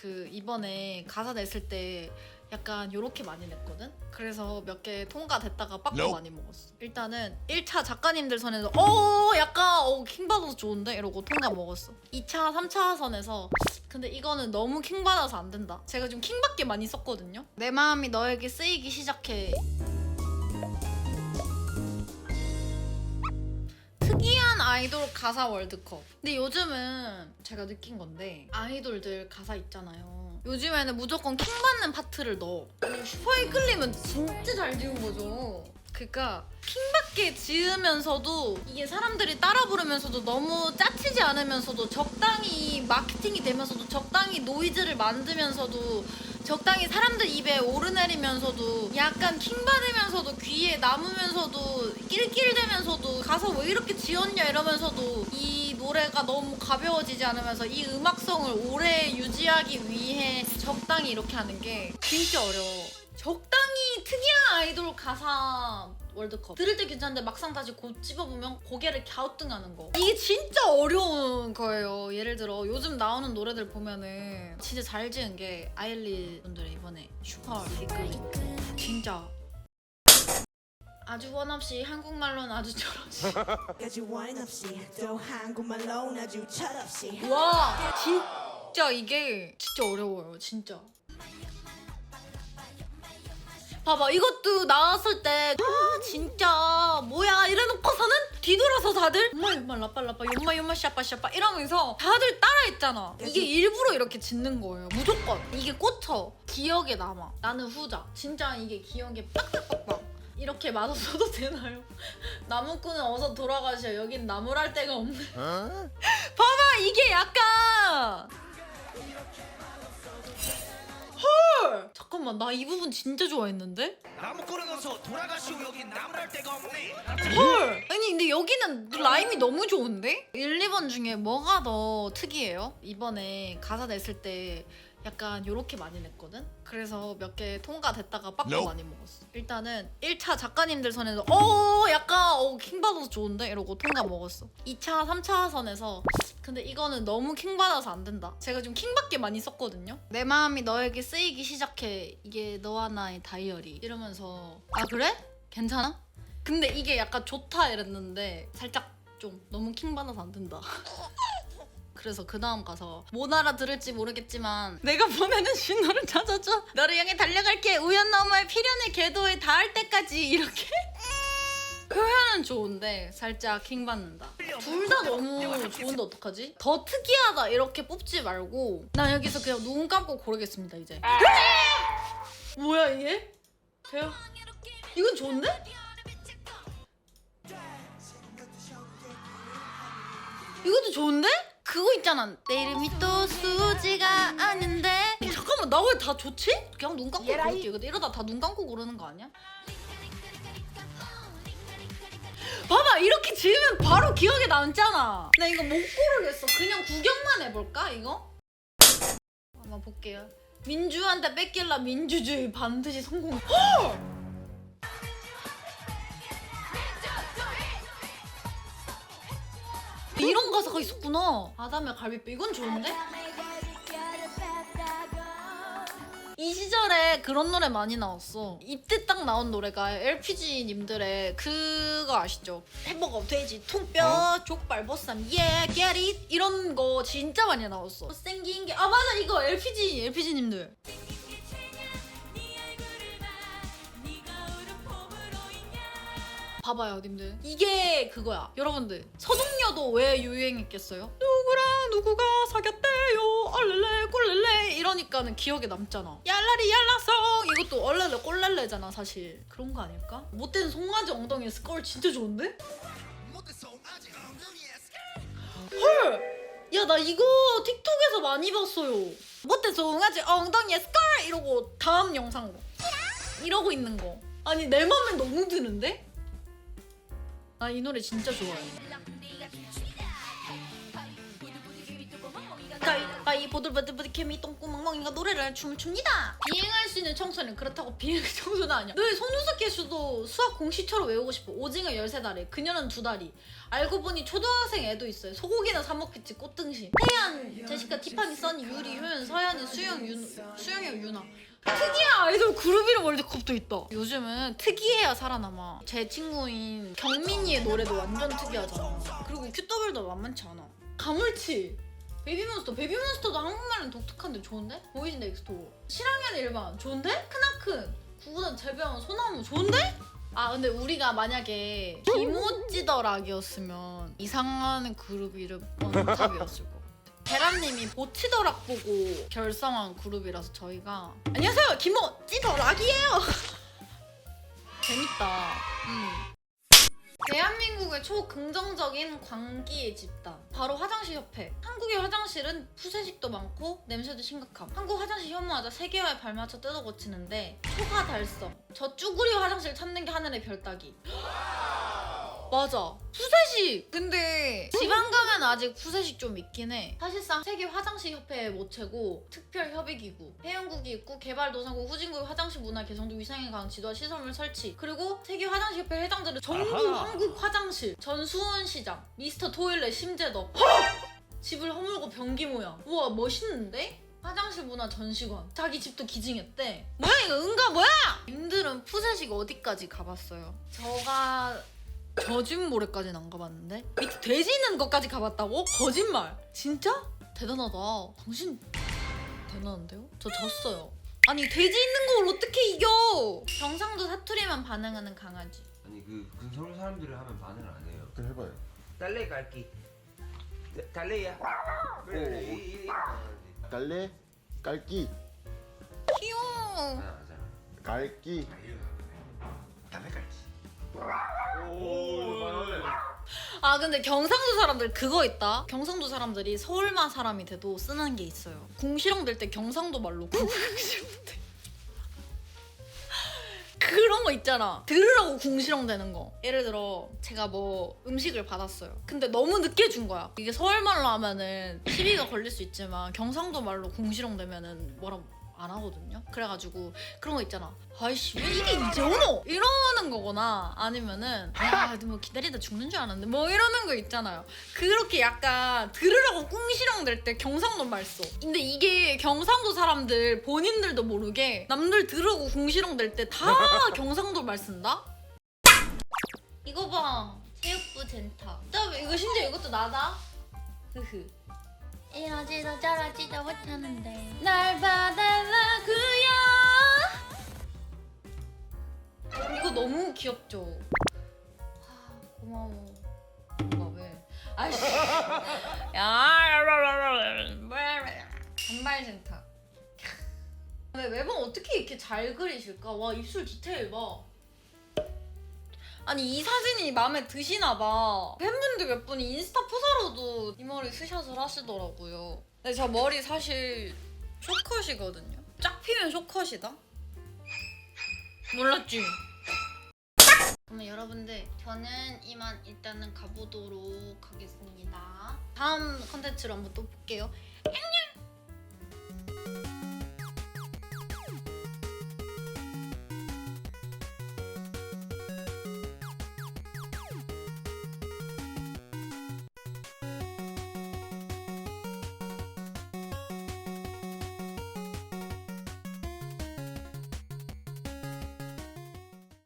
그 이번에 가사 냈을 때 약간 요렇게 많이 냈거든? 그래서 몇 개 통과됐다가 빠꾸 Nope. 많이 먹었어. 일단은 1차 작가님들 선에서 어 약간 어 킹받아서 좋은데? 이러고 통과 먹었어. 2차, 3차 선에서 근데 이거는 너무 킹받아서 안 된다. 제가 좀 킹받게 많이 썼거든요. 내 마음이 너에게 쓰이기 시작해. 아이돌 가사 월드컵. 근데 요즘은 제가 느낀 건데 아이돌들 가사 있잖아요. 요즘에는 무조건 킹 받는 파트를 넣어. 아니, 슈퍼이클림은 진짜 잘 지은 거죠. 그러니까 킹받게 지으면서도 이게 사람들이 따라 부르면서도 너무 짜치지 않으면서도 적당히 마케팅이 되면서도 적당히 노이즈를 만들면서도 적당히 사람들 입에 오르내리면서도 약간 킹받으면서도 귀에 남으면서도 낄낄대면서도 가사 왜 이렇게 지었냐 이러면서도 이 노래가 너무 가벼워지지 않으면서 이 음악성을 오래 유지하기 위해 적당히 이렇게 하는 게 진짜 어려워. 적당히 특이한 아이돌 가사 월드컵. 들을 때 괜찮은데 막상 다시 곧 집어보면 고개를 갸우뚱하는 거. 이게 진짜 어려운 거예요. 예를 들어 요즘 나오는 노래들 보면은 진짜 잘 지은 게 아일리 분들의 이번에 슈퍼 비글 진짜. 아주 원 없이 한국말로는 아주 철없이 까지 와인 없이 또 한국말로 아주 철없이 와 진짜 이게 진짜 어려워요 진짜 봐봐 이것도 나왔을 때 아 진짜 뭐야 이래놓고서는 뒤돌아서 다들 엄마 엄마 라빠 라빠 엄마 엄마 샤빠 샤빠 이러면서 다들 따라했잖아. 이게 일부러 이렇게 짓는 거예요. 무조건. 이게 꽂혀. 기억에 남아. 나는 후자. 진짜 이게 기억에 빡빡빡빡. 이렇게 맞았어도 되나요? 나무꾼은 어서 돌아가셔. 여긴 나무랄 데가 없네. 봐봐 이게 약간! 헐 잠깐만 나 이 부분 진짜 좋아했는데? 나무꾼은 어서 돌아가시오. 여긴 나무랄 데가 없네. 헐! 아니 근데 여기는 라임이 너무 좋은데? 1, 2번 중에 뭐가 더 특이해요? 이번에 가사 냈을 때 약간 요렇게 많이 냈거든? 그래서 몇 개 통과됐다가 빠꾸 Nope. 많이 먹었어 일단은 1차 작가님들 선에서 어 약간 어 킹받아서 좋은데? 이러고 통과 먹었어 2차 3차 선에서 근데 이거는 너무 킹받아서 안 된다 제가 좀 킹받게 많이 썼거든요 내 마음이 너에게 쓰이기 시작해 이게 너와 나의 다이어리 이러면서 아 그래? 괜찮아? 근데 이게 약간 좋다 이랬는데 살짝 좀 너무 킹받아서 안 된다 그래서 그 다음 가서 못 알아들을지 모르겠지만 내가 보내는 신호를 찾아줘 너를 향해 달려갈게 우연 너머의 필연의 궤도에 닿을 때까지 이렇게 표현은 좋은데 살짝 킹받는다 둘 다 너무 좋은데 어떡하지? 더 특이하다 이렇게 뽑지 말고 나 여기서 그냥 눈 감고 고르겠습니다 이제 뭐야 이게? 대요 이건 좋은데? 이것도 좋은데? 그거 있잖아. 내 이름이 또 수지가 아닌데. 잠깐만, 나 왜 다 좋지? 그냥 눈 감고 고를게. 근데 이러다 다 눈 감고 고르는 거 아니야? 봐봐, 이렇게 지으면 바로 기억에 남잖아. 나 이거 못 고르겠어. 그냥 구경만 해볼까, 이거? 한번 볼게요. 민주한테 뺏길라 민주주의 반드시 성공. 헐! 이런 가사가 있었구나. 아담의 갈비뼈 이건 좋은데? 이 시절에 그런 노래 많이 나왔어. 이때 딱 나온 노래가 LPG님들의 그거 아시죠? 햄버거, 돼지, 통뼈, 족발, 보쌈, get it 이런 거 진짜 많이 나왔어. 생긴 게 아 맞아 이거 LPG, LPG님들. 봐봐요, 님들. 이게 그거야. 여러분들, 서동여도 왜 유행했겠어요? 누구랑 누구가 사귀었대요. 얼렐레 꼴렐레 이러니까는 기억에 남잖아. 얄라리 얄라성 이것도 얼렐레 꼴렐레잖아, 사실. 그런 거 아닐까? 못된 송아지 엉덩이에 스컬 진짜 좋은데? 헐! 야, 나 이거 틱톡에서 많이 봤어요. 못된 송아지 엉덩이에 스컬 이러고 다음 영상으로. 이러고 있는 거. 아니, 내 맘에 너무 드는데? 나 이 노래 진짜 좋아해. 가위바위 보들보들보들 개미 똥구멍멍이가 노래를 춤을 춥니다. 비행할 수 있는 청소년 그렇다고 비행 청소는 아니야. 너의 손우석 개수도 수학 공식처럼 외우고 싶어? 오징어 13다리 그녀는 2다리. 알고 보니 초등학생 애도 있어요. 소고기는 사 먹겠지 꽃등심. 태연, 제시카, 티파니, 써니, 유리, 효연, 서연이, 수영, 윤, 수영이 유나 특이한 아이돌 그룹 이름 월드컵도 있다. 요즘은 특이해야 살아남아. 제 친구인 경민이의 노래도 완전 특이하잖아. 그리고 QW도 만만치 않아. 가물치. 베이비몬스터. 베이비몬스터도 한국말은 독특한데 좋은데? 보이즈 넥스토. 실황연 일반. 좋은데? 크나큰. 구구단 재배원 소나무. 좋은데? 아 근데 우리가 만약에 김오찌더락이었으면 이상한 그룹 이름 원탑이었을 것같 아. 계란님이 보치더락 보고 결성한 그룹이라서 저희가 안녕하세요 김오찌더락이에요. 재밌다. 음. 대한민국의 초긍정적인 광기의 집단 바로 화장실 협회 한국의 화장실은 푸세식도 많고 냄새도 심각함 한국 화장실 혐오하자 세계화에 발맞춰 뜯어 고치는데 초과 달성 저 쭈구리 화장실 찾는 게 하늘의 별 따기 맞아. 푸세식. 근데 지방 가면 아직 푸세식 좀 있긴 해. 사실상 세계 화장실 협회의 모체고 특별 협의기구 회원국이 있고 개발도상국 후진국 화장실 문화 개성도 위상에 강한 지도와 시설물 설치 그리고 세계 화장실 협회 회장들은 전부 아하. 한국 화장실 전수원 시장 미스터 토일렛 심재덕 집을 허물고 변기 모양. 우와 멋있는데? 화장실 문화 전시관. 자기 집도 기증했대. 뭐야 이거 은가 뭐야? 님들은 푸세식 어디까지 가봤어요? 저가 저집 모래까지는 안 가봤는데 밑에 돼지 있는 것까지 가봤다고? 거짓말 진짜? 대단하다 당신 대단한데요? 저 졌어요 아니 돼지 있는 걸 어떻게 이겨 경상도 사투리만 반응하는 강아지 아니 그 근서울 사람들을 하면 반응을 안 해요. 그럼 해봐요. 달래 갈기. 달래야. 그래 그래 이- 이- 이- 깔래, 깔기, 귀여워 하나 하잖아. 갈기. 달래 갈기. 아 근데 경상도 사람들 그거 있다. 경상도 사람들이 서울만 사람이 돼도 쓰는 게 있어요. 궁시렁 될 때 경상도 말로 궁시렁 대 그런 거 있잖아. 들으라고 궁시렁 되는 거. 예를 들어 제가 뭐 음식을 받았어요. 근데 너무 늦게 준 거야. 이게 서울말로 하면은 시비가 걸릴 수 있지만 경상도 말로 궁시렁 되면은 뭐라고 안 하거든요 그래가지고 그런 거 있잖아 아이씨 왜 이게 이제 오노 이러는 거거나 아니면은 야뭐 기다리다 죽는 줄 알았는데 뭐 이러는 거 있잖아요 그렇게 약간 들으라고 꿍시렁 될 때 경상도 말 써. 근데 이게 경상도 사람들 본인들도 모르게 남들 들으라고 궁시렁 될 때 다 경상도 말 쓴다? 이거 봐. 체육부 젠타. 그다음에 이거 심지어 이것도 나다. 흐흐. 못하 귀엽죠? 아, 고마워. 엄마 왜? 아이씨. 야, 단발 센터. 근데 매번 어떻게 이렇게 잘 그리실까? 와 입술 디테일 봐. 아니 이 사진이 마음에 드시나 봐. 팬분들 몇 분이 인스타 프사로도 이 머리 스샷을 하시더라고요. 근데 저 머리 사실 쇼컷이거든요. 쫙 피면 쇼컷이다. 몰랐지? 그러면 여러분들 저는 이만 일단은 가보도록 하겠습니다. 다음 컨텐츠로 한번 또 볼게요. 안녕!